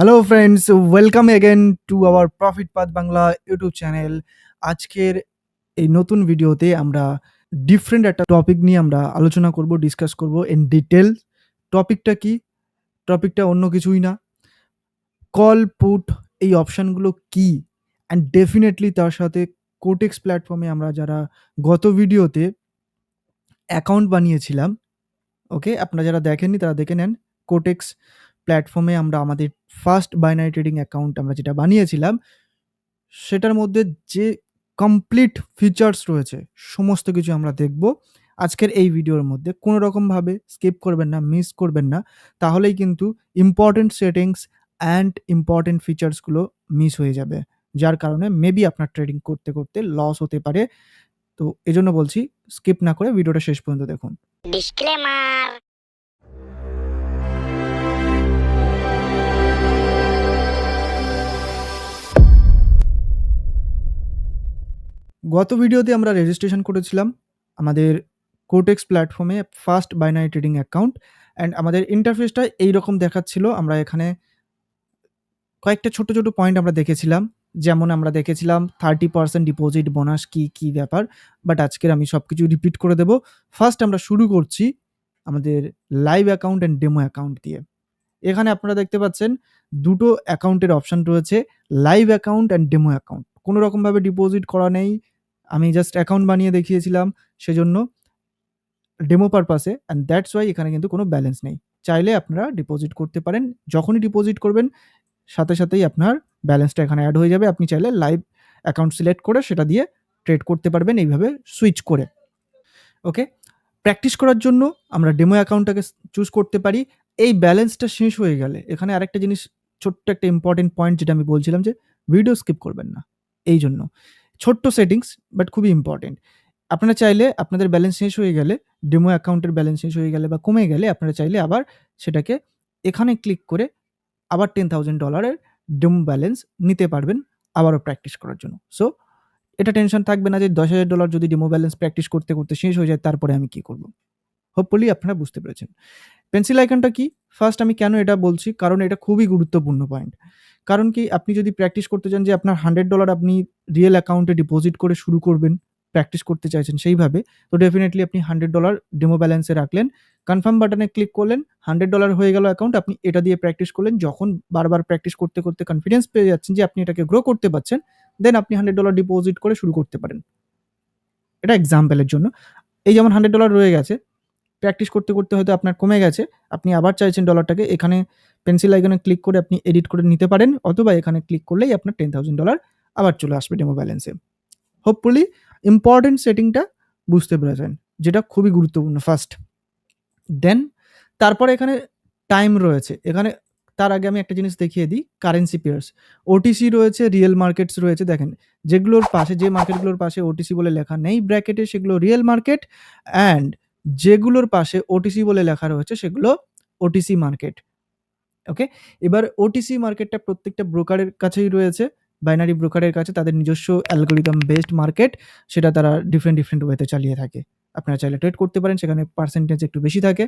Hello friends welcome again to our Profit Path Bangla YouTube channel আজকের এই নতুন ভিডিওতে আমরা ডিফারেন্ট একটা টপিক নিয়ে আমরা আলোচনা করব ডিসকাস করব ইন ডিটেল টপিকটা কি? টপিকটা অন্য কিছুই না। কল পুট এই অপশানগুলো কি? অ্যান্ড ডেফিনেটলি তার সাথে কোটেক্স প্ল্যাটফর্মে আমরা যারা গত ভিডিওতে অ্যাকাউন্ট বানিয়েছিলাম ওকে আপনারা যারা দেখেননি তারা দেখে নেন কোটেক্স প্ল্যাটফর্মে আমরা আমাদের ফার্স্ট বাইনারি ট্রেডিং অ্যাকাউন্ট আমরা যেটা বানিয়েছিলাম, সেটার মধ্যে যে কমপ্লিট ফিচার্স রয়েছে, সমস্ত কিছু আমরা দেখব। আজকের এই ভিডিওর মধ্যে কোনো রকমভাবে স্কিপ করবেন না মিস করবেন না, তাহলেই কিন্তু ইম্পর্টেন্ট সেটিংস অ্যান্ড ইম্পর্টেন্ট ফিচার্সগুলো মিস হয়ে যাবে, যার কারণে মেবি আপনার ট্রেডিং করতে করতে লস হতে পারে। তো এজন্য বলছি স্কিপ না করে ভিডিওটা শেষ পর্যন্ত দেখুন। Disclaimer. গত ভিডিওতে আমরা রেজিস্ট্রেশন করেছিলাম আমাদের কোটেক্স প্ল্যাটফর্মে first binary trading account and আমাদের ইন্টারফেসটা এইরকম দেখাচ্ছিল। আমরা এখানে কয়েকটা ছোট ছোট পয়েন্ট আমরা দেখেছিলাম। যেমন আমরা দেখেছিলাম থার্টি পার্সেন্ট ডিপোজিট বোনাস কি কি ব্যাপার? বাট আজকের আমি সব কিছু রিপিট করে দেব। ফার্স্ট আমরা শুরু করছি আমাদের live account and demo account দিয়ে। এখানে আপনারা দেখতে পাচ্ছেন দুটো অ্যাকাউন্টের অপশান রয়েছে live account and demo account কোনো রকমভাবে ডিপোজিট করা নেই। আমি জাস্ট অ্যাকাউন্ট বানিয়ে দেখিয়েছিলাম সেজন্য ডেমো পারপাসে অ্যান্ড দ্যাটস ওয়াই এখানে কিন্তু কোনো ব্যালেন্স নেই। চাইলে আপনারা ডিপোজিট করতে পারেন। যখনই ডিপোজিট করবেন, সাথে সাথেই আপনার ব্যালেন্সটা এখানে অ্যাড হয়ে যাবে। আপনি চাইলে লাইভ অ্যাকাউন্ট সিলেক্ট করে সেটা দিয়ে ট্রেড করতে পারবেন এইভাবে সুইচ করে। ওকে প্র্যাকটিস করার জন্য আমরা ডেমো অ্যাকাউন্টটাকে চুজ করতে পারি। এই ব্যালেন্সটা শেষ হয়ে গেলে এখানে আরেকটা জিনিস ছোট্ট একটা ইম্পর্টেন্ট পয়েন্ট যেটা আমি বলছিলাম যে ভিডিও স্কিপ করবেন না। এই জন্য ছোট্ট সেটিংস বাট খুবই ইম্পর্টেন্ট আপনারা চাইলে আপনাদের ব্যালেন্স শেষ হয়ে গেলে ডেমো অ্যাকাউন্টের ব্যালেন্স শেষ হয়ে গেলে বা কমে গেলে আপনারা চাইলে আবার সেটাকে এখানে ক্লিক করে আবার টেন থাউজেন্ড ডলারের ডেমো ব্যালেন্স নিতে পারবেন আবারও প্র্যাকটিস করার জন্য। সো এটা টেনশন থাকবে না যে দশ হাজার ডলার যদি ডেমো ব্যালেন্স প্র্যাকটিস করতে করতে শেষ হয়ে যায়, তারপরে আমি কী করব? হোপফুলি আপনারা বুঝতে পেরেছেন। পেন্সিল আইকনটা কি? ফার্স্ট আমি কেন এটা বলছি? কারণ এটা খুবই গুরুত্বপূর্ণ পয়েন্ট কারণ কি, আপনি যদি প্র্যাকটিস করতে চান যে আপনার হান্ড্রেড ডলার আপনি রিয়েল অ্যাকাউন্টে ডিপোজিট করে শুরু করবেন প্র্যাকটিস করতে চাইছেন সেইভাবে, তো ডেফিনেটলি আপনি হান্ড্রেড ডলার ডেমো ব্যালেন্সে রাখলেন কনফার্ম বাটনে ক্লিক করলেন হান্ড্রেড ডলার হয়ে গেল অ্যাকাউন্ট আপনি এটা দিয়ে প্র্যাকটিস করলেন, যখন বারবার প্র্যাকটিস করতে করতে কনফিডেন্স পেয়ে যাচ্ছেন যে আপনি এটাকে গ্রো করতে পারছেন দেন আপনি হান্ড্রেড ডলার ডিপোজিট করে শুরু করতে পারেন। এটা এক্সাম্পলের জন্য। এই যেমন হান্ড্রেড ডলার রয়ে গেছে প্র্যাকটিস করতে করতে হয়তো আপনার কমে গেছে, আপনি আবার চাইছেন ডলারটাকে এখানে পেন্সিল আইকনে ক্লিক করে আপনি এডিট করে নিতে পারেন, অথবা এখানে ক্লিক করলেই আপনার টেন থাউজেন্ড ডলার আবার চলে আসবে ডেমো ব্যালেন্সে। হোপফুলি ইম্পর্টেন্ট সেটিংটা বুঝতে পেরেছেন, যেটা খুবই গুরুত্বপূর্ণ ফার্স্ট দেন তারপরে এখানে টাইম রয়েছে। এখানে তার আগে আমি একটা জিনিস দেখিয়ে দিই কারেন্সি পেয়ার্স ওটিসি রয়েছে রিয়েল মার্কেটস রয়েছে, দেখেন, যেগুলোর পাশে, যে মার্কেটগুলোর পাশে ওটিসি বলে লেখা নেই, ব্র্যাকেটে সেগুলো রিয়েল মার্কেট অ্যান্ড যেগুলোর পাশে ওটিসি বলে লেখা রয়েছে, সেগুলো ওটিসি মার্কেট ওকে এবার ওটিসি মার্কেটটা প্রত্যেকটা ব্রোকারের কাছেই রয়েছে। বাইনারি ব্রোকারের কাছে তাদের নিজস্ব অ্যালগোরিদম বেসড মার্কেট সেটা তারা ডিফারেন্ট ডিফারেন্ট ওয়েতে চালিয়ে থাকে। আপনারা চাইলে ট্রেড করতে পারেন, সেখানে পার্সেন্টেজ একটু বেশি থাকে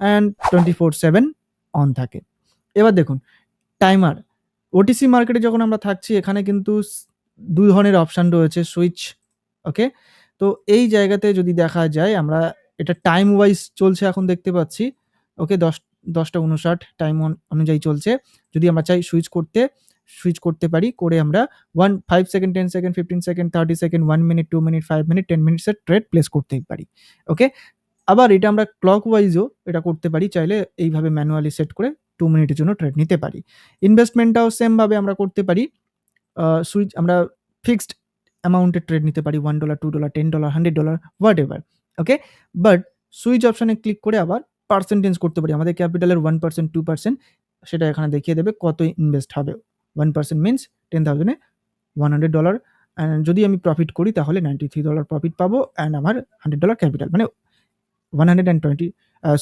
and twenty four seven on থাকে। এবার দেখুন টাইমার ওটিসি মার্কেটে যখন আমরা থাকছি, এখানে কিন্তু দুই ধরনের অপশান রয়েছে সুইচ ওকে তো এই জায়গাতে যদি দেখা যায়, আমরা এটা টাইম ওয়াইজ চলছে এখন দেখতে পাচ্ছি ওকে দশ দশটা উনষাট টাইম অনুযায়ী চলছে। যদি আমরা চাই সুইচ করতে সুইচ করতে পারি, করে আমরা one five second ten second fifteen second thirty second one minute two minute five minute ten মিনিটসের trade place করতেই পারি। ওকে আবার এটা আমরা ক্লক ওয়াইজও এটা করতে পারি, চাইলে এইভাবে ম্যানুয়ালি সেট করে টু মিনিটের জন্য ট্রেড নিতে পারি। ইনভেস্টমেন্টটাও সেমভাবে আমরা করতে পারি। সুইচ আমরা ফিক্সড অ্যামাউন্টের ট্রেড নিতে পারি one dollar two dollar ten dollar hundred dollar whatever okay but switch অপশানে ক্লিক করে আবার পার্সেন্টেজ করতে পারি। আমাদের ক্যাপিটালের ওয়ান পার্সেন্ট টু পার্সেন্ট সেটা এখানে দেখিয়ে দেবে কত ইনভেস্ট হবে। ওয়ান পার্সেন্ট মিনস টেন থাউজেন্ডে ওয়ান হান্ড্রেড ডলার অ্যান্ড যদি আমি প্রফিট করি তাহলে নাইনটি থ্রি ডলার প্রফিট পাবো অ্যান্ড আমার হান্ড্রেড ডলার ক্যাপিটাল মানে one hundred and twenty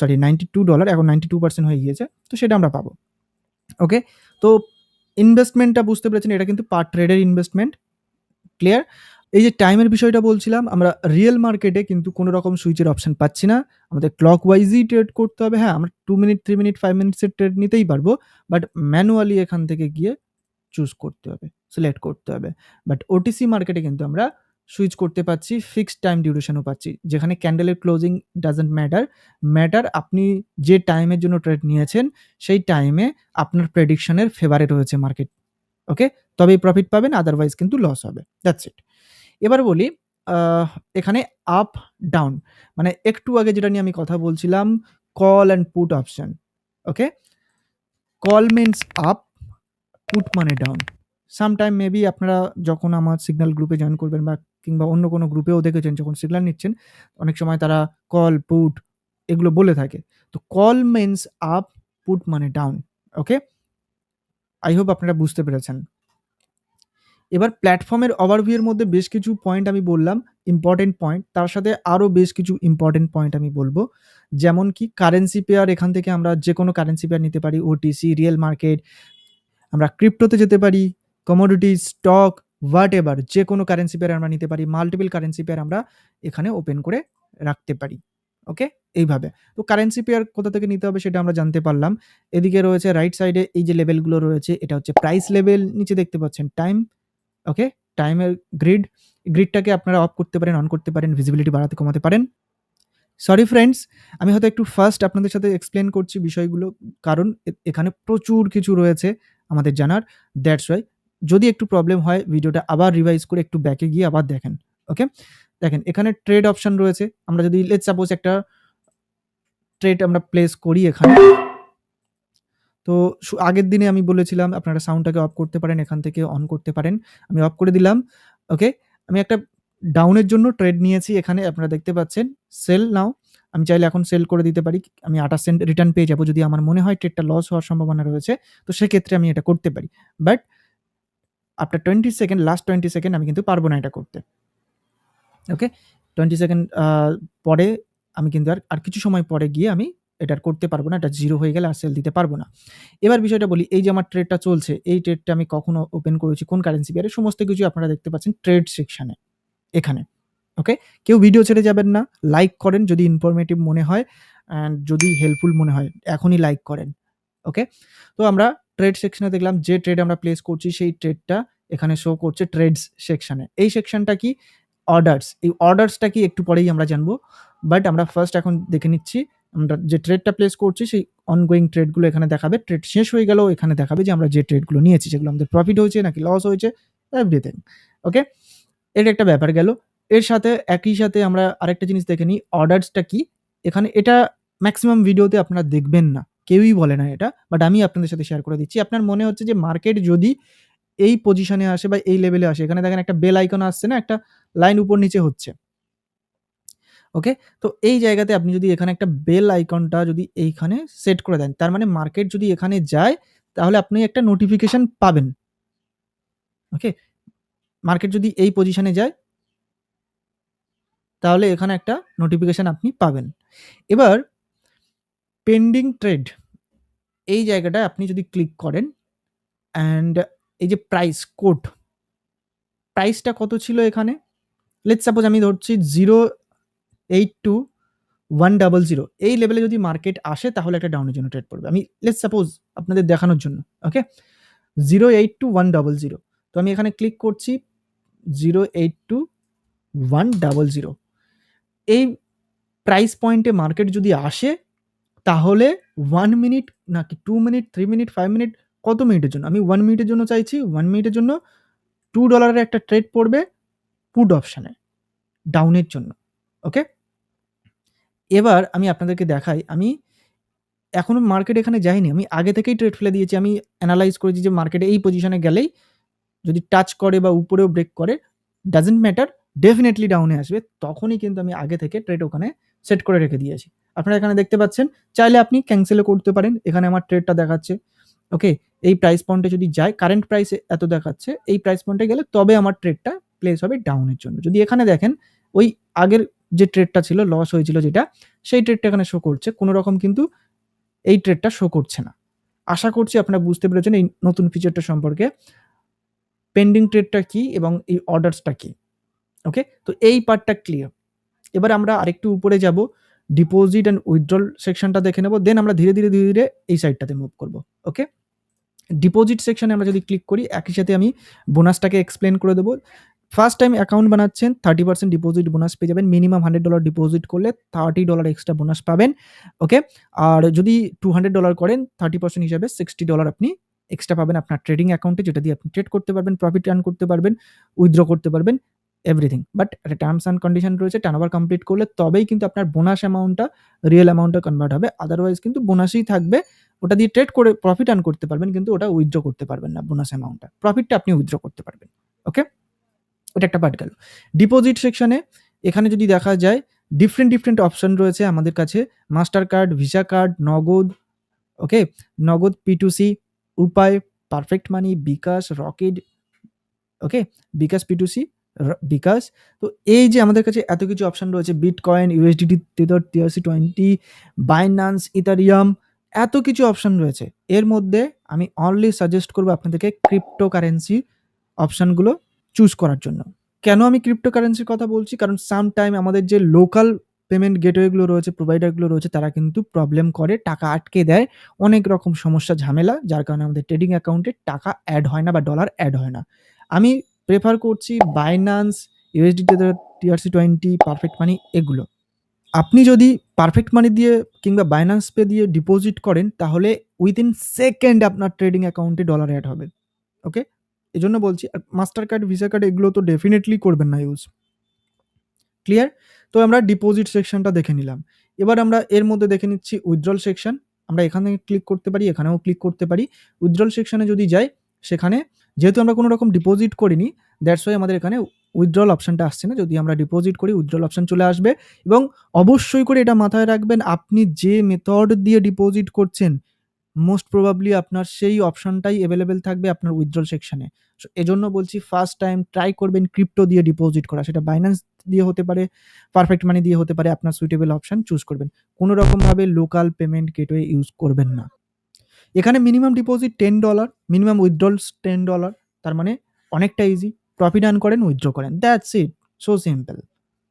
sorry ninety two dollar এখন নাইনটি টু পার্সেন্ট হয়ে গিয়েছে, তো সেটা আমরা পাবো। ওকে তো ইনভেস্টমেন্টটা বুঝতে পেরেছেন, এটা কিন্তু পার ট্রেডের ইনভেস্টমেন্ট ক্লিয়ার এই যে টাইমের বিষয়টা বলছিলাম, আমরা রিয়েল মার্কেটে কিন্তু কোনো রকম সুইচের অপশন পাচ্ছি না। আমাদের ক্লক ওয়াইজই ট্রেড করতে হবে। হ্যাঁ, আমরা two minute, three minute, five মিনিটসের trade নিতেই পারব। বাট ম্যানুয়ালি এখান থেকে গিয়ে চুজ করতে হবে, সিলেক্ট করতে হবে। বাট ওটিসি মার্কেটে কিন্তু আমরা সুইচ করতে পারছি, ফিক্সড টাইম ডিউরেশনও পাচ্ছি। যেখানে ক্যান্ডেলের ক্লোজিং ডাজন্ট ম্যাটার। ম্যাটার আপনি যে টাইমের জন্য ট্রেড নিয়েছেন, সেই টাইমে আপনার প্রেডিকশনের ফেভারে রয়েছে মার্কেট। ওকে? তবেই প্রফিট পাবেন, আদারওয়াইজ কিন্তু লস হবে। That's it. এবার বলি এখানে আপ, ডাউন মানে একটু আগে যেটা নিয়ে আমি কথা বলছিলাম, call and put option. Okay? Call means up, put মানে ডাউন। সামটাইম মেবি আপনারা যখন আমার সিগন্যাল গ্রুপে জয়েন করবেন বা কিংবা অন্য কোনো গ্রুপেও দেখেছেন যখন সিগন্যাল নিচ্ছেন, অনেক সময় তারা কল, পুট এগুলো বলে থাকে। তো কল মিনস আপ, পুট মানে ডাউন। ওকে? আই হোপ আপনারা বুঝতে পেরেছেন। এবার প্ল্যাটফর্মের ওভারভিউ এর মধ্যে বেশ কিছু পয়েন্ট আমি বললাম, ইম্পর্টেন্ট পয়েন্ট। তার সাথে আরও বেশ কিছু ইম্পর্টেন্ট পয়েন্ট আমি বলব যেমন কি কারেন্সি পেয়ার এখান থেকে আমরা যেকোনো কারেন্সি পেয়ার নিতে পারি। ওটিসি, রিয়েল মার্কেট, আমরা ক্রিপ্টোতে যেতে পারি, কমোডিটিস, স্টক, হোয়াটএভার যেকোনো কারেন্সি পেয়ার আমরা নিতে পারি। মাল্টিপল কারেন্সি পেয়ার আমরা এখানে ওপেন করে রাখতে পারি। ওকে? এইভাবে। তো কারেন্সি পেয়ার কোথা থেকে নিতে হবে সেটা আমরা জানতে পারলাম। এদিকে রয়েছে রাইট সাইডে এই যে লেভেলগুলো রয়েছে, এটা হচ্ছে প্রাইস লেভেল। নিচে দেখতে পাচ্ছেন টাইম। ওকে? টাইমের গ্রিড। গ্রিডটাকে আপনারা অফ করতে পারেন, অন করতে পারেন, ভিজিবিলিটি বাড়াতে কমাতে পারেন। সরি ফ্রেন্ডস, আমি হয়তো একটু ফার্স্ট আপনাদের সাথে এক্সপ্লেইন করছি বিষয়গুলো। কারণ এখানে প্রচুর কিছু রয়েছে আমাদের জানার। That's why. যদি একটু প্রবলেম হয় ভিডিওটা আবার রিভাইজ করে একটু ব্যাকে গিয়ে আবার দেখেন। ওকে? দেখেন এখানে ট্রেড অপশন রয়েছে। আমরা যদি লেটস সাপোজ একটা ট্রেড আমরা প্লেস করি এখানে। তো সু আগের দিনে আমি বলেছিলাম আপনারা সাউন্ডটাকে অফ করতে পারেন, এখান থেকে অন করতে পারেন। আমি অফ করে দিলাম। ওকে? আমি একটা ডাউনের জন্য ট্রেড নিয়েছি এখানে আপনারা দেখতে পাচ্ছেন। Sell now. আমি চাইলে এখন সেল করে দিতে পারি। আমি 28 সেন্ট রিটার্ন পেয়ে যাব যদি আমার মনে হয় ট্রেডটা লস হওয়ার সম্ভাবনা রয়েছে। তো সেক্ষেত্রে আমি এটা করতে পারি। But after 20 second last 20 second আমি কিন্তু পারব না এটা করতে। ওকে? 20 সেকেন্ড পরে আমি কিন্তু আর আর কিছু সময় পরে গিয়ে আমি এটা করতে পারব না। এটা জিরো হয়ে গেলে আর সেল দিতে পারব না। এবার বিষয়টা বলি, এই যে আমার ট্রেডটা চলছে, এই ট্রেডটা আমি কখন ওপেন করেছি, কোন কারেন্সি পেয়ারে সমস্ত কিছু আপনারা দেখতে পাচ্ছেন ট্রেড সেকশানে এখানে। ওকে? কেউ ভিডিও ছেড়ে যাবেন না। লাইক করেন যদি ইনফরমেটিভ মনে হয় অ্যান্ড যদি হেল্পফুল মনে হয় এখনই লাইক করেন। ওকে? তো আমরা ট্রেড সেকশনে দেখলাম যে ট্রেড আমরা প্লেস করছি সেই ট্রেডটা এখানে শো করছে ট্রেডস সেকশানে এই সেকশনটা কি? অর্ডারস। এই অর্ডারসটা কি একটু পরেই আমরা জানব। বাট আমরা ফার্স্ট এখন দেখে নিচ্ছি আমরা যে ট্রেডটা প্লেস করছি সেই অনগোয়িং ট্রেডগুলো এখানে দেখাবে। ট্রেড শেষ হয়ে গেলেও এখানে দেখাবে যে আমরা যে ট্রেডগুলো নিয়েছি সেগুলো আমাদের প্রফিট হয়েছে নাকি লস হয়েছে এভরিথিং। ওকে? এটা একটা ব্যাপার গেল। এর সাথে একই সাথে আমরা আরেকটা জিনিস দেখে নিই অর্ডারসটা কি? এখানে এটা ম্যাক্সিমাম ভিডিওতে আপনারা দেখবেন না। কেউই বলে না এটা। বাট আমি আপনাদের সাথে শেয়ার করে দিচ্ছি। আপনার মনে হচ্ছে যে মার্কেট যদি এই পজিশনে আসে বা এই লেভেলে আসে, এখানে দেখেন একটা বেল আইকন আসছে না? একটা লাইন উপর নিচে হচ্ছে। ওকে? তো এই জায়গাতে আপনি যদি এখানে একটা বেল আইকনটা যদি এইখানে সেট করে দেন, তার মানে মার্কেট যদি এখানে যায় তাহলে আপনি একটা নোটিফিকেশন পাবেন। ওকে? মার্কেট যদি এই পজিশনে যায় তাহলে এখানে একটা নোটিফিকেশান আপনি পাবেন। এবার পেন্ডিং ট্রেড এই জায়গাটায় আপনি যদি ক্লিক করেন অ্যান্ড এই যে প্রাইস কোড প্রাইসটা কত ছিল এখানে? লেট সাপোজ আমি ধরছি 082,100 এই লেভেলে যদি মার্কেট আসে তাহলে একটা ডাউনের জন্য ট্রেড পড়বে। আমি লেটস সাপোজ আপনাদের দেখানোর জন্য। ওকে? 082,100 তো আমি এখানে ক্লিক করছি 082,100 এই প্রাইস পয়েন্টে মার্কেট যদি আসে তাহলে ওয়ান মিনিট নাকি two minute, three minute, five minute কত মিনিটের জন্য? আমি ওয়ান মিনিটের জন্য চাইছি। ওয়ান মিনিটের জন্য টু ডলারের একটা ট্রেড পড়বে পুট অপশানে ডাউনের জন্য। ওকে? এবার আমি আপনাদেরকে দেখাই, আমি এখনও মার্কেট এখানে যাইনি, আমি আগে থেকেই ট্রেড ফেলে দিয়েছি। আমি অ্যানালাইজ করেছি যে মার্কেটে এই পজিশনে গেলেই যদি টাচ করে বা উপরেও ব্রেক করে ডাজন্ট ম্যাটার ডেফিনেটলি ডাউনে আসবে। তখনই কিন্তু আমি আগে থেকে ট্রেড ওখানে সেট করে রেখে দিয়েছি। আপনারা এখানে দেখতে পাচ্ছেন। চাইলে আপনি ক্যান্সেলও করতে পারেন। এখানে আমার ট্রেডটা দেখাচ্ছে। ওকে? এই প্রাইস পয়েন্টে যদি যায় কারেন্ট প্রাইস এত দেখাচ্ছে। এই প্রাইস পয়েন্টে গেলে তবে আমার ট্রেডটা প্লেস হবে ডাউনের জন্য। যদি এখানে দেখেন, ওই আগের যে ট্রেডটা ছিল লস হয়েছিল যেটা, সেই ট্রেডটা এখানে শো করছে। কোনো রকম কিন্তু এই ট্রেডটা শো করছে না। আশা করছি আপনারা বুঝতে পেরেছেন এই নতুন ফিচারটা সম্পর্কে। পেন্ডিং ট্রেডটা কি এবং এই অর্ডারসটা কি? ওকে? তো এই পার্টটা ক্লিয়ার। এবার আমরা আরেকটু উপরে যাব ডিপোজিট অ্যান্ড উইথড্রল সেকশনটা দেখে নেব। দেন আমরা ধীরে, ধীরে, ধীরে, ধীরে এই সাইডটাতে মুভ করব। ওকে? ডিপোজিট সেকশনে আমরা যদি ক্লিক করি একই সাথে আমি বোনাসটাকে এক্সপ্লেন করে দেব। ফার্স্ট টাইম অ্যাকাউন্ট বানাচ্ছেন 30% ডিপোজিট বোনাস পেয়ে যাবেন। মিনিমাম $100 ডিপোজিট করলে $30 এক্সট্রা বোনাস পাবেন। ওকে? আর যদি $200 করেন 30% হিসাবে $60 আপনি এক্সট্রা পাবেন আপনার ট্রেডিং অ্যাকাউন্টে যেটা দিয়ে আপনি ট্রেড করতে পারবেন, প্রফিট আর্ন করতে পারবেন, উইথড্র করতে পারবেন, এভরিথিং। বাট একটা টার্মস অ্যান্ড কন্ডিশন রয়েছে। টার্নওভার কমপ্লিট করলে তবেই কিন্তু আপনার বোনাস অ্যামাউন্টটা রিয়াল অ্যামাউন্টে কনভার্ট হবে। আদারওয়াইজ কিন্তু বোনাসই থাকবে। ওটা দিয়ে ট্রেড করে প্রফিট আর্ন করতে পারবেন কিন্তু ওটা উইথড্র করতে পারবেন না বোনাস অ্যামাউন্টটা। প্রফিটটা আপনি উইথড্র করতে পারবেন। ওকে? এটা একটা পার্ট গেল। ডিপোজিট সেকশনে এখানে যদি দেখা যায় ডিফারেন্ট, ডিফারেন্ট অপশন রয়েছে আমাদের কাছে। মাস্টার কার্ড, ভিসা কার্ড, নগদ, ওকে? নগদ P2C, উপায়, পারফেক্ট মানি, বিকাশ, রকেট, ওকে? বিকাশ P2C, র বিকাশ। তো এই যে আমাদের কাছে এত কিছু অপশন রয়েছে bit bitcoin, USDT, Tether, TRC20, Binance, Ethereum এত কিছু অপশন রয়েছে। এর মধ্যে আমি অনলি সাজেস্ট করব আপনাদেরকে ক্রিপ্টোকারেন্সি অপশনগুলো চুজ করার জন্য। কেন আমি ক্রিপ্টোকারেন্সির কথা বলছি? কারণ সামটাইম আমাদের যে লোকাল পেমেন্ট গেটওয়েগুলো রয়েছে, প্রোভাইডারগুলো রয়েছে তারা কিন্তু প্রবলেম করে, টাকা আটকে দেয়। অনেক রকম সমস্যা ঝামেলা যার কারণে আমাদের ট্রেডিং অ্যাকাউন্টে টাকা এড হয় না বা ডলার এড হয় না। আমি প্রেফার করছি Binance, USDT, Tether, TRC20, Perfect Money এগুলো। আপনি যদি পারফেক্ট মানি দিয়ে কিংবা বাইন্যান্স পে দিয়ে ডিপোজিট করেন তাহলে উইথিন সেকেন্ড আপনার ট্রেডিং অ্যাকাউন্টে ডলার এড হবে। ওকে? এজন্য বলছি মাস্টার কার্ড, ভিসা কার্ড এগুলো তো ডেফিনেটলি করবেন না ইউজ। ক্লিয়ার? তো আমরা ডিপোজিট সেকশনটা দেখে নিলাম। এবার আমরা এর মধ্যে দেখে নিচ্ছি উইথড্রল সেকশন। আমরা এখানে ক্লিক করতে পারি, এখানেও ক্লিক করতে পারি। উইথড্রল সেকশনে যদি যাই সেখানে যেহেতু আমরা কোনো রকম ডিপোজিট করিনি দ্যাটস ওয়াই আমাদের এখানে উইথড্রল অপশনটা আসছে না। যদি আমরা ডিপোজিট করি উইথড্রল অপশন চলে আসবে এবং অবশ্যই করে এটা মাথায় রাখবেন আপনি যে মেথড দিয়ে ডিপোজিট করছেন মোস্ট প্রবাবলি আপনার সেই অপশনটাই অ্যাভেলেবেল থাকবে আপনার উইথড্রল সেকশনে। সো এজন্য বলছি ফার্স্ট টাইম ট্রাই করবেন ক্রিপ্টো দিয়ে ডিপোজিট করা। সেটা বাইন্যান্স দিয়ে হতে পারে, পারফেক্ট মানি দিয়ে হতে পারে। আপনার সুইটেবল অপশান চুজ করবেন। কোনো রকমভাবে লোকাল পেমেন্ট গেটওয়ে ইউজ করবেন না। এখানে মিনিমাম ডিপোজিট $10 মিনিমাম উইথড্রলস $10 তার মানে অনেকটা ইজি। প্রফিট আর্ন করেন, উইথড্র করেন। That's it. So simple.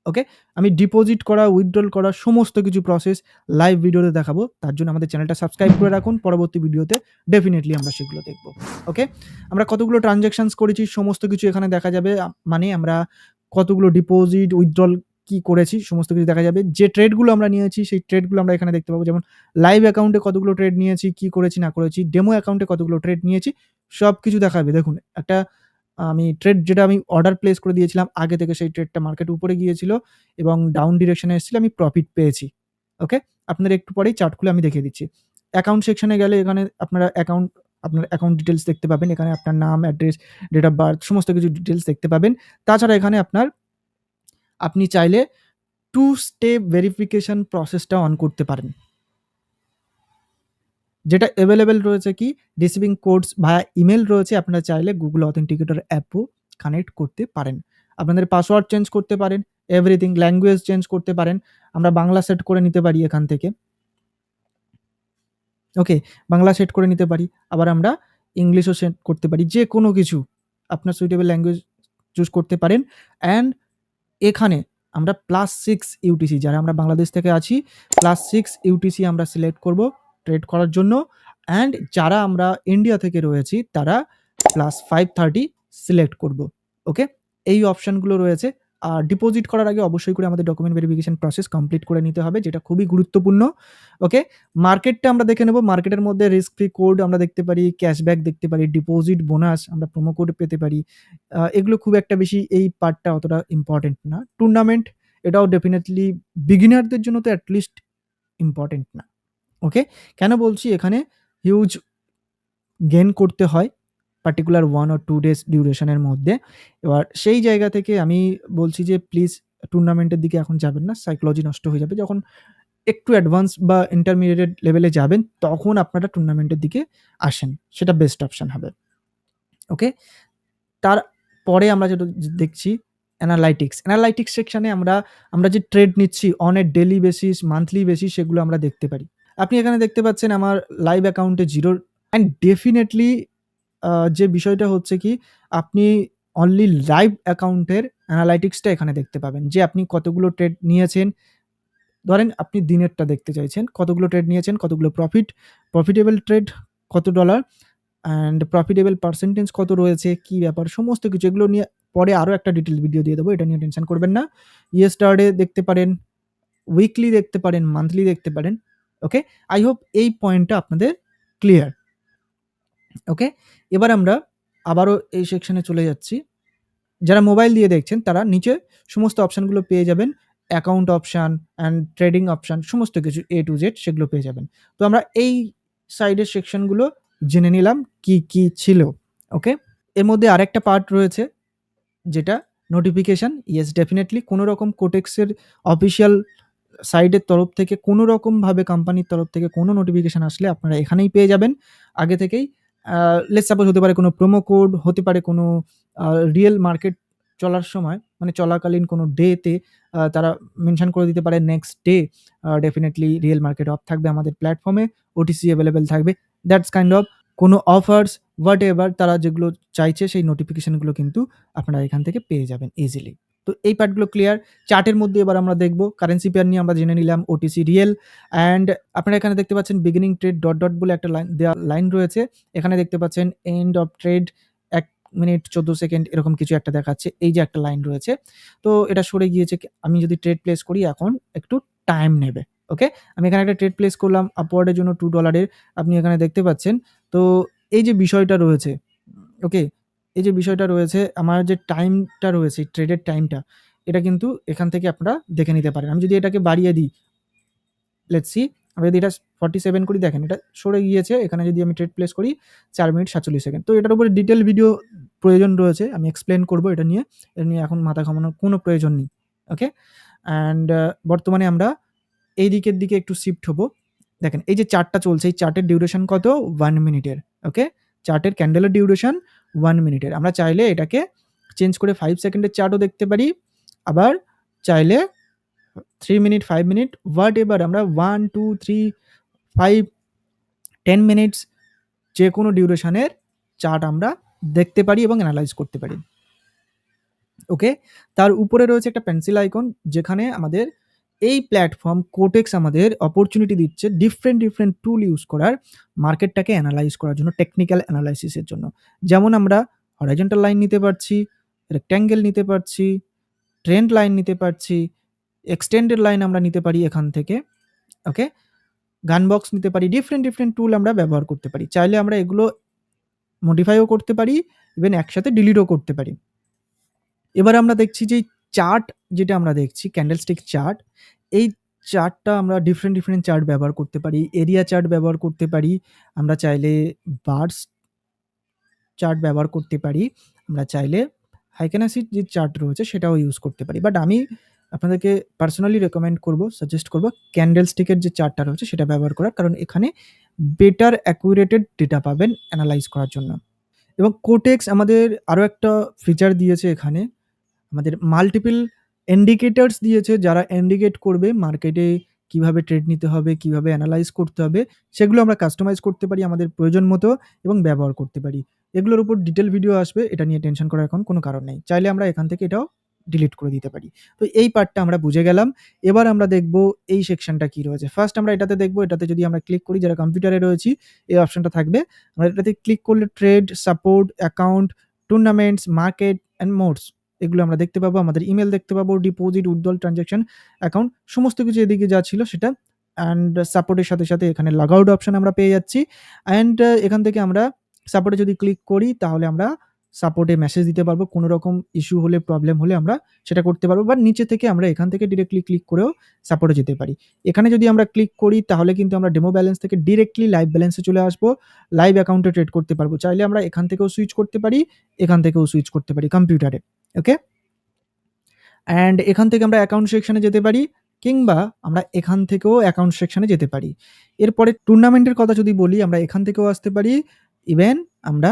Okay? আমি ডিপোজিট করা, উইথড্রল করা সমস্ত কিছু প্রসেস লাইভ ভিডিওতে দেখাবো। তার জন্য আমাদের চ্যানেলটা সাবস্ক্রাইব করে রাখুন। পরবর্তী ভিডিওতে ডেফিনেটলি আমরা সেগুলো দেখব। ওকে? আমরা কতগুলো ট্রানজ্যাকশানস করেছি সমস্ত কিছু এখানে দেখা যাবে। মানে আমরা কতগুলো ডিপোজিট, উইথড্রল কি করেছি সমস্ত কিছু দেখা যাবে। যে ট্রেডগুলো আমরা নিয়েছি সেই ট্রেডগুলো আমরা এখানে দেখতে পাবো। যেমন লাইভ অ্যাকাউন্টে কতগুলো ট্রেড নিয়েছি, কি করেছি না করেছি, ডেমো অ্যাকাউন্টে কতগুলো ট্রেড নিয়েছি সব কিছু দেখাবে। দেখুন একটা আমি ট্রেড যেটা আমি অর্ডার প্লেস করে দিয়েছিলাম আগে থেকে সেই ট্রেডটা মার্কেট উপরে গিয়েছিল এবং ডাউন ডিরেকশনে এসেছিল আমি প্রফিট পেয়েছি। ওকে? আপনাদের একটু পরেই চার্ট খুলে আমি দেখিয়ে দিচ্ছি। অ্যাকাউন্ট সেকশনে গেলে এখানে আপনারা অ্যাকাউন্ট আপনার অ্যাকাউন্ট ডিটেলস দেখতে পাবেন। এখানে আপনার নাম, অ্যাড্রেস, ডেট অফ বার্থ সমস্ত কিছু ডিটেলস দেখতে পাবেন। তাছাড়া এখানে আপনার আপনি চাইলে টু স্টেপ ভেরিফিকেশন প্রসেসটা অন করতে পারেন। যেটা অ্যাভেলেবেল রয়েছে কি রিসিভিং কোডস ভায়া ইমেল রয়েছে। আপনারা চাইলে Google Authenticator অ্যাপও কানেক্ট করতে পারেন। আপনাদের পাসওয়ার্ড চেঞ্জ করতে পারেন, এভরিথিং ল্যাঙ্গুয়েজ চেঞ্জ করতে পারেন। আমরা বাংলা সেট করে নিতে পারি এখান থেকে। ওকে? বাংলা সেট করে নিতে পারি। আবার আমরা ইংলিশও সেট করতে পারি। যে কোনো কিছু আপনার সুইটেবল ল্যাঙ্গুয়েজ চুজ করতে পারেন। অ্যান্ড এখানে আমরা প্লাস সিক্স ইউটিসি যারা আমরা বাংলাদেশ থেকে আছি প্লাস সিক্স ইউটিসি আমরা সিলেক্ট করব ট্রেড করার জন্য। অ্যান্ড যারা আমরা ইন্ডিয়া থেকে রয়েছি তারা +530 সিলেক্ট করব। ওকে? এই অপশনগুলো রয়েছে। আর ডিপোজিট করার আগে অবশ্যই করে আমাদের ডকুমেন্ট ভেরিফিকেশন প্রসেস কমপ্লিট করে নিতে হবে যেটা খুবই গুরুত্বপূর্ণ। ওকে? মার্কেটটা আমরা দেখে নেব। মার্কেটের মধ্যে রিস্ক ফ্রি কোড আমরা দেখতে পারি, ক্যাশব্যাক দেখতে পারি, ডিপোজিট বোনাস আমরা প্রোমো কোড পেতে পারি। এগুলো খুব একটা বেশি এই পার্টটা অতটা ইম্পোর্টেন্ট না। টুর্নামেন্ট এটাও ডেফিনিটলি বিগিনারদের জন্য তো এট লিস্ট ইম্পোর্টেন্ট না। ওকে? কেন বলছি এখানে হিউজ গেইন করতে হয় পার্টিকুলার 1 অর 2 ডেজ ডিউরেশন এর মধ্যে। এবার সেই জায়গা থেকে আমি বলছি যে প্লিজ টুর্নামেন্টের দিকে এখন যাবেন না। সাইকোলজি নষ্ট হয়ে যাবে। যখন একটু অ্যাডভান্স বা ইন্টারমিডিয়েট লেভেলে যাবেন তখন আপনারা টুর্নামেন্টের দিকে আসেন। সেটা বেস্ট অপশন হবে। ওকে? তারপরে আমরা যেটা দেখছি অ্যানালাইটিক্স। অ্যানালাইটিক্স সেকশনে আমরা, আমরা যে ট্রেড নিচ্ছি on a daily basis, monthly basis সেগুলো আমরা দেখতে পারি। আপনি এখানে দেখতে পাচ্ছেন আমার লাইভ অ্যাকাউন্টে জিরো অ্যান্ড ডেফিনেটলি যে বিষয়টা হচ্ছে কি আপনি অনলি লাইভ অ্যাকাউন্টের অ্যানালাইটিক্সটা এখানে দেখতে পাবেন যে আপনি কতগুলো ট্রেড নিয়েছেন। ধরেন আপনি দিনেরটা দেখতে চাইছেন। কতগুলো ট্রেড নিয়েছেন, কতগুলো প্রফিট, প্রফিটেবল ট্রেড কত ডলার অ্যান্ড প্রফিটেবল পার্সেন্টেজ কত রয়েছে, কি ব্যাপার সমস্ত কিছু এগুলো নিয়ে পরে আরও একটা ডিটেল ভিডিও দিয়ে দেবো। এটা নিয়ে টেনশন করবেন না। ইয়েস্টারডে দেখতে পারেন, উইকলি দেখতে পারেন, মান্থলি দেখতে পারেন। ওকে? আই হোপ এই পয়েন্টটা আপনাদের ক্লিয়ার। ওকে? এবার আমরা আবারও এই সেকশনে চলে যাচ্ছি। যারা মোবাইল দিয়ে দেখছেন তারা নিচে সমস্ত অপশনগুলো পেয়ে যাবেন। Account option and trading option সমস্ত কিছু A to Z সেগুলো পেয়ে যাবেন। তো আমরা এই সাইডের সেকশনগুলো জেনে নিলাম কি, কি ছিল। ওকে? এর মধ্যে আরেকটা পার্ট রয়েছে যেটা নোটিফিকেশন। ইয়েস ডেফিনিটলি কোনো রকম কোটেক্সের অফিসিয়াল সাইডের তরফ থেকে কোনো রকমভাবে কোম্পানির তরফ থেকে কোনো নোটিফিকেশন আসলে আপনারা এখানেই পেয়ে যাবেন আগে থেকেই। আ লেটস সাপোজ হতে পারে কোনো প্রোমো কোড, হতে পারে কোনো রিয়েল মার্কেট চলার সময় মানে চলাকালীন কোনো ডেতে তারা মেনশন করে দিতে পারে next day definitely real market off থাকবে আমাদের প্ল্যাটফর্মে। ওটিসি অ্যাভেলেবেল থাকবে। দ্যাটস কাইন্ড অফ কোনো অফার্স হোয়াটএভার তারা যেগুলো চাইছে সেই নোটিফিকেশনগুলো কিন্তু আপনারা এখান থেকে পেয়ে যাবেন ইজিলি। তো এই পার্টগুলো ক্লিয়ার। চার্টের মধ্যে এবার আমরা দেখব কারেন্সি পেয়ার নিয়ে আমরা জেনে নিলাম ওটিসি রিয়েল অ্যান্ড আপনারা এখানে দেখতে পাচ্ছেন বিগিনিং ট্রেড ডট, ডট বলে একটা লাইন দেওয়া লাইন রয়েছে। এখানে দেখতে পাচ্ছেন এন্ড অফ ট্রেড এক মিনিট ১৪ সেকেন্ড এরকম কিছু একটা দেখাচ্ছে। এই যে একটা লাইন রয়েছে। তো এটা সরে গিয়েছে। আমি যদি ট্রেড প্লেস করি এখন একটু টাইম নেবে। ওকে? আমি এখানে একটা ট্রেড প্লেস করলাম আপওয়ার্ড এর জন্য টু ডলারের আপনি এখানে দেখতে পাচ্ছেন। তো এই যে বিষয়টা রয়েছে, ওকে? এই যে বিষয়টা রয়েছে, আমার যে টাইমটা রয়েছে ট্রেডের টাইমটা এটা কিন্তু এখান থেকে আপনারা দেখে নিতে পারেন। আমি যদি এটাকে বাড়িয়ে দিই লেটস আমি যদি এটা 47 করি, দেখেন এটা সরে গিয়েছে। এখানে যদি আমি ট্রেড প্লেস করি, চার মিনিট ৪৭ সেকেন্ড। তো এটার উপরে ডিটেল ভিডিও প্রয়োজন রয়েছে। আমি এক্সপ্লেন করব এটা নিয়ে। এটা নিয়ে এখন মাথা ঘামানোর কোনো প্রয়োজন নেই। ওকে? অ্যান্ড বর্তমানে আমরা এই দিকের দিকে একটু শিফট হব। দেখেন, এই যে চার্টটা চলছে, এই চার্টের ডিউরেশন কত? 1 মিনিটের। ওকে? চার্টের ক্যান্ডেলের ডিউরেশন 1 মিনিটের। আমরা চাইলে এটাকে চেঞ্জ করে 5 সেকেন্ডের চার্টও দেখতে পারি। আবার চাইলে 3 মিনিট, 5 মিনিট হোয়াটএভার আমরা 1, 2, 3, 5, 10 মিনিটস যেকোনো ডিউরেশনের চার্ট আমরা দেখতে পারি এবং এনালাইজ করতে পারি। ওকে? তার উপরে রয়েছে একটা পেন্সিল আইকন যেখানে আমাদের এই প্ল্যাটফর্ম কোটেক্স আমাদের অপরচুনিটি দিচ্ছে ডিফারেন্ট, ডিফারেন্ট টুল ইউজ করার মার্কেটটাকে অ্যানালাইজ করার জন্য টেকনিক্যাল এনালাইসিস এর জন্য। যেমন আমরা হরাইজন্টাল লাইন নিতে পারছি, রেক্ট্যাঙ্গেল নিতে পারছি, ট্রেন্ড লাইন নিতে পারছি, এক্সটেন্ডেড লাইন আমরা নিতে পারি এখান থেকে। ওকে? গান বক্স নিতে পারি। ডিফারেন্ট, ডিফারেন্ট টুল আমরা ব্যবহার করতে পারি। চাইলে আমরা এগুলো মডিফাইও করতে পারি, ইভেন একসাথে ডিলিটও করতে পারি। এবার আমরা দেখছি যে চার্ট যেটা আমরা দেখছি ক্যান্ডেলস্টিক চার্ট, এই চার্টটা আমরা ডিফারেন্ট, ডিফারেন্ট চার্ট ব্যবহার করতে পারি। এরিয়া চার্ট ব্যবহার করতে পারি। আমরা চাইলে বার্স চার্ট ব্যবহার করতে পারি। আমরা চাইলে হাইকেনাসির যে চার্ট রয়েছে সেটাও ইউজ করতে পারি। বাট আমি আপনাদেরকে পার্সোনালি রেকমেন্ড করব, সাজেস্ট করব ক্যান্ডেলস্টিকের যে চার্টটা রয়েছে সেটা ব্যবহার করার। কারণ এখানে বেটার অ্যাকুরেটেড ডেটা পাবেন এনালাইজ করার জন্য। এবং কোটেক্স আমাদের আরও একটা ফিচার দিয়েছে এখানে। আমাদের মাল্টিপল ইন্ডিকেটরস দিয়েছে যারা ইন্ডিকেট করবে মার্কেটে কীভাবে ট্রেড নিতে হবে, কীভাবে অ্যানালাইজ করতে হবে সেগুলো আমরা কাস্টমাইজ করতে পারি আমাদের প্রয়োজন মতো এবং ব্যবহার করতে পারি। এগুলোর উপর ডিটেল ভিডিও আসবে। এটা নিয়ে টেনশন করার এখন কোনো কারণ নেই। চাইলে আমরা এখান থেকে এটাও ডিলিট করে দিতে পারি। তো এই পার্টটা আমরা বুঝে গেলাম। এবার আমরা দেখব এই সেকশনটা কী রয়েছে। ফার্স্ট আমরা এটাতে দেখব। এটাতে যদি আমরা ক্লিক করি যারা কম্পিউটারে রয়েছি এই অপশনটা থাকবে। আমরা এটাতে ক্লিক করলে trade, support, account, tournaments, market and modes এগুলো আমরা দেখতে পাবো। আমাদের ইমেল দেখতে পাবো, ডিপোজিট, উইথড্রল, ট্রান্সেকশন, অ্যাকাউন্ট সমস্ত কিছু এদিকে যা ছিল সেটা অ্যান্ড সাপোর্টের সাথে, সাথে এখানে লগ আউট অপশন আমরা পেয়ে যাচ্ছি। অ্যান্ড এখান থেকে আমরা সাপোর্টে যদি ক্লিক করি তাহলে আমরা সাপোর্টে মেসেজ দিতে পারব। কোনো রকম ইস্যু হলে, প্রবলেম হলে আমরা সেটা করতে পারব। বা নিচে থেকে আমরা এখান থেকে ডিরেক্টলি ক্লিক করেও সাপোর্টে যেতে পারি। এখানে যদি আমরা ক্লিক করি তাহলে কিন্তু আমরা ডেমো ব্যালেন্স থেকে ডিরেক্টলি লাইভ ব্যালেন্সে চলে আসব। লাইভ অ্যাকাউন্টে ট্রেড করতে পারব। চাইলে আমরা এখান থেকেও সুইচ করতে পারি, এখান থেকেও সুইচ করতে পারি কম্পিউটারে। ওকে? অ্যান্ড এখান থেকে আমরা অ্যাকাউন্ট সেকশানে যেতে পারি কিংবা আমরা এখান থেকেও অ্যাকাউন্ট সেকশানে যেতে পারি। এরপরে টুর্নামেন্টের কথা যদি বলি আমরা এখান থেকেও আসতে পারি। ইভেন আমরা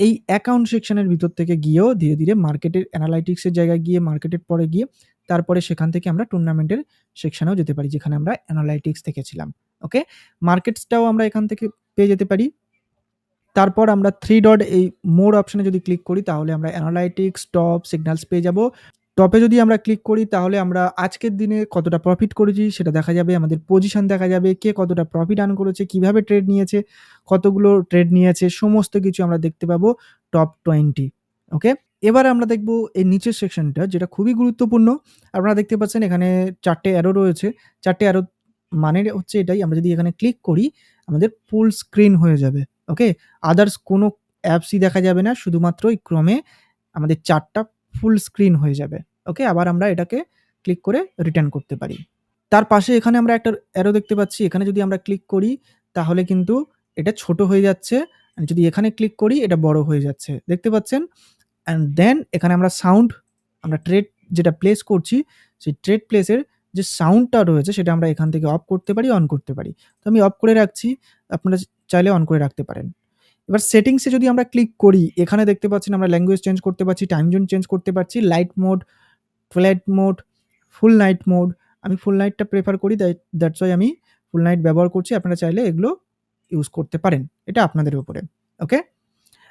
এই অ্যাকাউন্ট সেকশনের ভিতর থেকে গিয়েও ধীরে, ধীরে মার্কেটের অ্যানালাইটিক্সের জায়গায় গিয়ে মার্কেটের পরে গিয়ে তারপরে সেখান থেকে আমরা টুর্নামেন্টের সেকশানেও যেতে পারি যেখানে আমরা অ্যানালাইটিক্স দেখেছিলাম। ওকে? মার্কেটসটাও আমরা এখান থেকে পেয়ে যেতে পারি। তারপর আমরা থ্রি ডট এই মোর অপশানে যদি ক্লিক করি তাহলে আমরা অ্যানালাইটিক্স, টপ, সিগন্যালস পেয়ে যাব। টপে যদি আমরা ক্লিক করি তাহলে আমরা আজকের দিনে কতটা প্রফিট করেছি সেটা দেখা যাবে। আমাদের পজিশন দেখা যাবে, কে কতটা প্রফিট আর্ন করেছে, কীভাবে ট্রেড নিয়েছে, কতগুলো ট্রেড নিয়েছে সমস্ত কিছু আমরা দেখতে পাবো টপ 20 ওকে? এবার আমরা দেখব এই নিচের সেকশনটা যেটা খুবই গুরুত্বপূর্ণ। আপনারা দেখতে পাচ্ছেন এখানে চারটে অ্যারো রয়েছে। ৪ টে অ্যারো মানে হচ্ছে এটাই আমরা যদি এখানে ক্লিক করি আমাদের ফুল স্ক্রিন হয়ে যাবে। ওকে? আদার্স কোনো অ্যাপসই দেখা যাবে না। শুধুমাত্র এই ক্রমে আমাদের চার্টটা ফুল স্ক্রিন হয়ে যাবে। ওকে? আবার আমরা এটাকে ক্লিক করে রিটার্ন করতে পারি। তার পাশে এখানে আমরা একটা অ্যারো দেখতে পাচ্ছি। এখানে যদি আমরা ক্লিক করি, তাহলে কিন্তু এটা ছোট হয়ে যাচ্ছে। যদি এখানে ক্লিক করি, এটা বড় হয়ে যাচ্ছে। দেখতে পাচ্ছেন? অ্যান্ড দেন এখানে আমরা সাউন্ড আমরা ট্রেড যেটা প্লেস করছি, সেই ট্রেড প্লেসের যে সাউন্ডটা রয়েছে সেটা আমরা এখান থেকে অফ করতে পারি, অন করতে পারি। তো আমি অফ করে রাখছি। আপনারা চাইলে অন করে রাখতে পারেন। এবার সেটিংসে যদি আমরা ক্লিক করি এখানে দেখতে পাচ্ছেন আমরা ল্যাঙ্গুয়েজ চেঞ্জ করতে পারছি, টাইম জোন চেঞ্জ করতে পারছি, light mode, flat mode, full night mode. আমি ফুল নাইটটা প্রেফার করি দ্যাট দ্যাটস ওয়াই আমি ফুল নাইট ব্যবহার করছি। আপনারা চাইলে এগুলো ইউজ করতে পারেন। এটা আপনাদের উপরে। ওকে?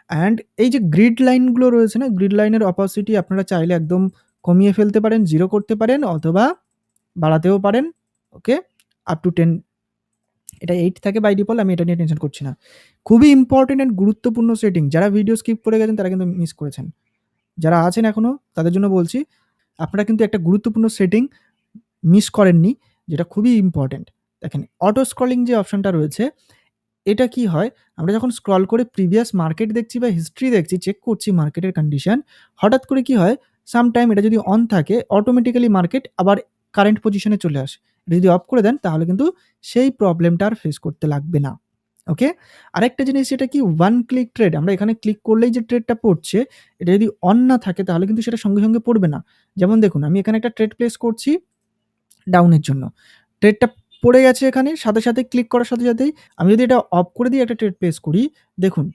অ্যান্ড এই যে গ্রিড লাইনগুলো রয়েছে না, গ্রিড লাইনের অপাসিটি আপনারা চাইলে একদম কমিয়ে ফেলতে পারেন, জিরো করতে পারেন অথবা বাড়াতেও পারেন। ওকে? আপ টু টেন এটা এইট থাকে বাই ডিফল্ট আমি এটা নিয়ে টেনশন করছি না। খুবই ইম্পর্টেন্ট অ্যান্ড গুরুত্বপূর্ণ সেটিং। যারা ভিডিও স্কিপ করে গেছেন তারা কিন্তু মিস করেছেন। যারা আছেন এখনও তাদের জন্য বলছি, আপনারা কিন্তু একটা গুরুত্বপূর্ণ সেটিং মিস করেননি যেটা খুবই ইম্পোর্টেন্ট। দেখেন অটো স্ক্রলিং যে অপশনটা রয়েছে এটা কি হয় আমরা যখন স্ক্রল করে প্রিভিয়াস মার্কেট দেখছি বা হিস্ট্রি দেখছি, চেক করছি মার্কেটের কন্ডিশন, হঠাৎ করে কি হয় সামটাইম এটা যদি অন থাকে অটোমেটিক্যালি মার্কেট আবার কারেন্ট পজিশনে চলে আসে। এটা যদি অফ করে দেন তাহলে কিন্তু সেই প্রবলেমটা আর ফেস করতে লাগবে না। ওকে? আরেকটা জিনিস যেটা কি ওয়ান ক্লিক ট্রেড আমরা এখানে ক্লিক করলেই যে ট্রেডটা পড়ছে এটা যদি অন না থাকে তাহলে কিন্তু সেটা সঙ্গে, সঙ্গে পড়বে না। যেমন দেখুন আমি এখানে একটা ট্রেড প্লেস করছি ডাউনের জন্য। ট্রেডটা পড়ে গেছে এখানে সাথে, সাথে ক্লিক করার সাথে, সাথেই আমি যদি এটা অফ করে দিয়ে একটা ট্রেড প্লেস করি দেখুন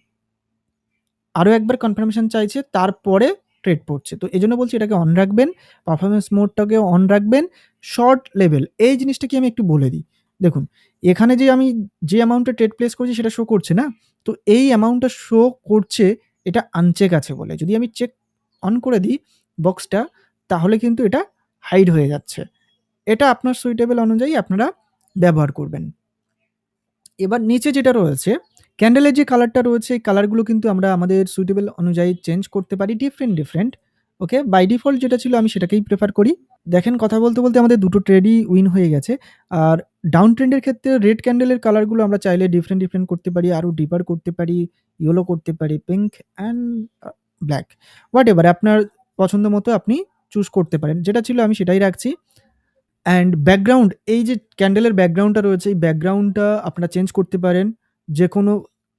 আরও একবার কনফার্মেশন চাইছে তারপরে ট্রেড পড়ছে। তো এজন্য বলছি এটাকে অন রাখবেন, পারফরম্যান্স মোডটাকে অন রাখবেন, শর্ট লেভেল এই জিনিসটা কি আমি একটু বলে দিই। দেখুন এখানে যে আমি যে অ্যামাউন্টে ট্রেড প্লেস করছি সেটা শো করছে না? তো এই অ্যামাউন্টটা শো করছে এটা আনচেক আছে বলে। যদি আমি চেক অন করে দিই বক্সটা তাহলে কিন্তু এটা হাইড হয়ে যাচ্ছে। এটা আপনার সুইটেবল অনুযায়ী আপনারা ব্যবহার করবেন। এবার নিচে যেটা রয়েছে ক্যান্ডেলের যে কালারটা রয়েছে কালারগুলো কিন্তু আমরা আমাদের সুইটেবল অনুযায়ী চেঞ্জ করতে পারি different, different. Okay? By default যেটা ছিল আমি সেটাকেই প্রেফার করি। দেখেন কথা বলতে, বলতে আমাদের দুটো ট্রেডই উইন হয়ে গেছে। আর ডাউন ট্রেন্ডের ক্ষেত্রে রেড ক্যান্ডেলের কালারগুলো আমরা চাইলে ডিফারেন্ট, ডিফারেন্ট করতে পারি, আরও ডিপার করতে পারি, ইয়েলো করতে পারি, pink and uh black. Whatever আপনার পছন্দ মতো আপনি চুজ করতে পারেন। যেটা ছিল আমি সেটাই রাখছি। অ্যান্ড ব্যাকগ্রাউন্ড এই যে ক্যান্ডেলের ব্যাকগ্রাউন্ডটা রয়েছে এই ব্যাকগ্রাউন্ডটা আপনারা চেঞ্জ করতে পারেন। যেকোনো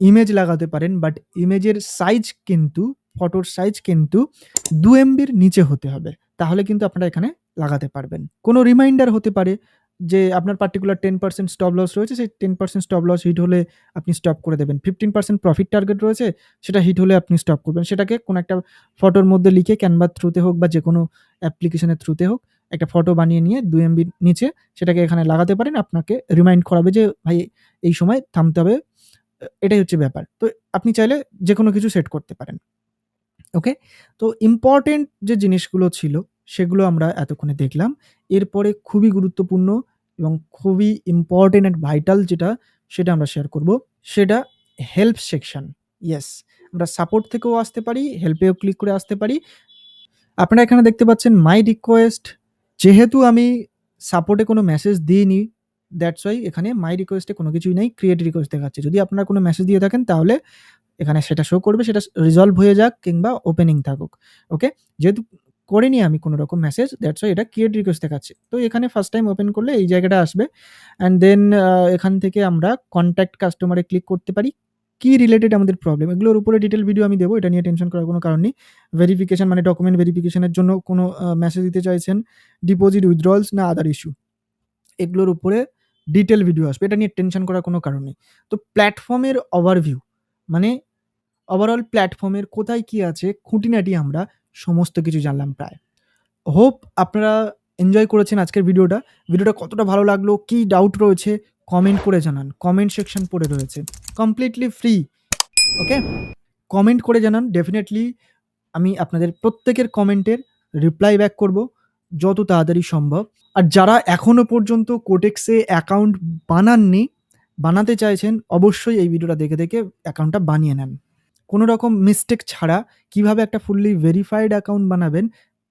ইমেজ লাগাতে পারেন বাট ইমেজের সাইজ কিন্তু ফটোর সাইজ কিন্তু 2 এমবির নিচে হতে হবে। তাহলে কিন্তু আপনারা এখানে লাগাতে পারবেন। কোনো রিমাইন্ডার হতে পারে যে আপনার পার্টিকুলার 10% স্টপ লস রয়েছে, সেই 10% স্টপ লস হিট হলে আপনি স্টপ করে দেবেন। 15% প্রফিট টার্গেট রয়েছে, সেটা হিট হলে আপনি স্টপ করবেন। সেটাকে কোনো একটা ফটোর মধ্যে লিখে ক্যানভার থ্রুতে হোক বা যেকোনো অ্যাপ্লিকেশনের থ্রুতে হোক, একটা ফটো বানিয়ে নিয়ে 2 এমবির নিচে সেটাকে এখানে লাগাতে পারেন। আপনাকে রিমাইন্ড করাবে যে, ভাই, এই সময় থামতে হবে। এটাই হচ্ছে ব্যাপার। তো আপনি চাইলে যে কোনো কিছু সেট করতে পারেন। ওকে? তো ইম্পর্টেন্ট যে জিনিসগুলো ছিল সেগুলো আমরা এতক্ষণে দেখলাম। এরপরে খুবই গুরুত্বপূর্ণ এবং খুবই ইম্পর্টেন্ট অ্যান্ড ভাইটাল যেটা সেটা আমরা শেয়ার করব। সেটা হেল্প সেকশন। ইয়েস আমরা সাপোর্ট থেকেও আসতে পারি, হেল্পেও ক্লিক করে আসতে পারি। আপনারা এখানে দেখতে পাচ্ছেন মাই রিকোয়েস্ট যেহেতু আমি সাপোর্টে কোনো মেসেজ দিইনি দ্যাটস ওয়াই এখানে মাই রিকোয়েস্টে কোনো কিছুই নেই। ক্রিয়েট রিকোয়েস্ট দেখাচ্ছে। যদি আপনারা কোনো মেসেজ দিয়ে থাকেন তাহলে এখানে সেটা শো করবে সেটা রিজলভ হয়ে যাক কিংবা ওপেনিং থাকুক। ওকে? যেহেতু করিনি আমি কোনো রকম মেসেজ দ্যাটস ওয়াই এটা ক্রিয়েট রিকোয়েস্ট দেখাচ্ছে। তো এখানে ফার্স্ট টাইম ওপেন করলে এই জায়গাটা আসবে। অ্যান্ড দেন এখান থেকে আমরা কনট্যাক্ট কাস্টমারে ক্লিক করতে পারি। কি রিলেটেড আমাদের প্রবলেম এগুলোর উপরে ডিটেল ভিডিও আমি দেবো। এটা নিয়ে টেনশন করার কোনো কারণ নেই। ভেরিফিকেশন মানে ডকুমেন্ট ভেরিফিকেশন এর জন্য কোনো মেসেজ দিতে চাইছেন, ডিপোজিট উইথড্রয়ালস না আদার ইস্যু। এগুলোর উপরে ডিটেইল ভিডিও আসবে। এটা নিয়ে টেনশন করার কোনো কারণ নেই। তো প্ল্যাটফর্মের ওভারভিউ মানে ওভারঅল প্ল্যাটফর্মের কোথায় কি আছে খুঁটিনাটি আমরা সমস্ত কিছু জানলাম প্রায়। হোপ আপনারা এনজয় করেছেন আজকের ভিডিওটা। ভিডিওটা কতটা ভালো লাগল, কি ডাউট রয়েছে কমেন্ট করে জানান। কমেন্ট সেকশন পড়ে রয়েছে। Completely free. ওকে? কমেন্ট করে জানান ডেফিনেটলি আমি আপনাদের প্রত্যেকের কমেন্টের রিপ্লাই ব্যাক করব যত তাড়াতাড়ি সম্ভব। আর যারা এখনও পর্যন্ত কোটেক্সে অ্যাকাউন্ট বানাননি, বানাতে চাইছেন অবশ্যই এই ভিডিওটা দেখে, দেখে অ্যাকাউন্টটা বানিয়ে নেন। কোনো রকম মিস্টেক ছাড়া কীভাবে একটা ফুললি ভেরিফাইড অ্যাকাউন্ট বানাবেন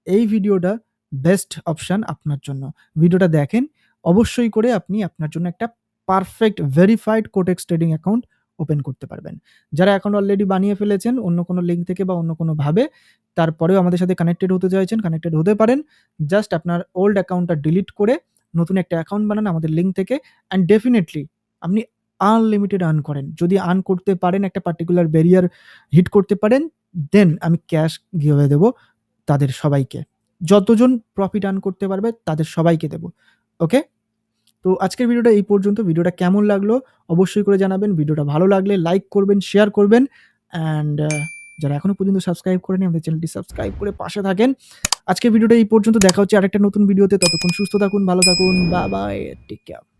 এই ভিডিওটা বেস্ট অপশান আপনার জন্য। ভিডিওটা দেখেন। অবশ্যই করে আপনি আপনার জন্য একটা perfect verified Quotex trading account open করতে পারবেন। যারা অ্যাকাউন্ট অলরেডি বানিয়ে ফেলেছেন অন্য কোনো লিঙ্ক থেকে বা অন্য কোনোভাবে তারপরেও আমাদের সাথে কানেক্টেড হতে চাইছেন, কানেক্টেড হতে পারেন। জাস্ট আপনার ওল্ড অ্যাকাউন্টটা ডিলিট করে নতুন একটা অ্যাকাউন্ট বানান আমাদের লিঙ্ক থেকে অ্যান্ড ডেফিনেটলি আপনি আনলিমিটেড আর্ন করেন। যদি আর্ন করতে পারেন একটা পার্টিকুলার ব্যারিয়ার হিট করতে পারেন দেন আমি ক্যাশ গিভঅ্যাওয়ে দেবো তাদের সবাইকে। যতজন প্রফিট আর্ন করতে পারবে তাদের সবাইকে দেব। ওকে? তো আজকের ভিডিওটা এই পর্যন্ত। ভিডিওটা কেমন লাগল অবশ্যই করে জানাবেন। ভিডিওটা ভালো লাগলে লাইক করবেন, শেয়ার করবেন অ্যান্ড যারা এখনও পর্যন্ত সাবস্ক্রাইব করেনি আমাদের চ্যানেলটি সাবস্ক্রাইব করে পাশে থাকেন। আজকের ভিডিওটা এই পর্যন্ত। দেখা হচ্ছে আরেকটা নতুন ভিডিওতে। ততক্ষণ সুস্থ থাকুন, ভালো থাকুন। বা বাই। Take care.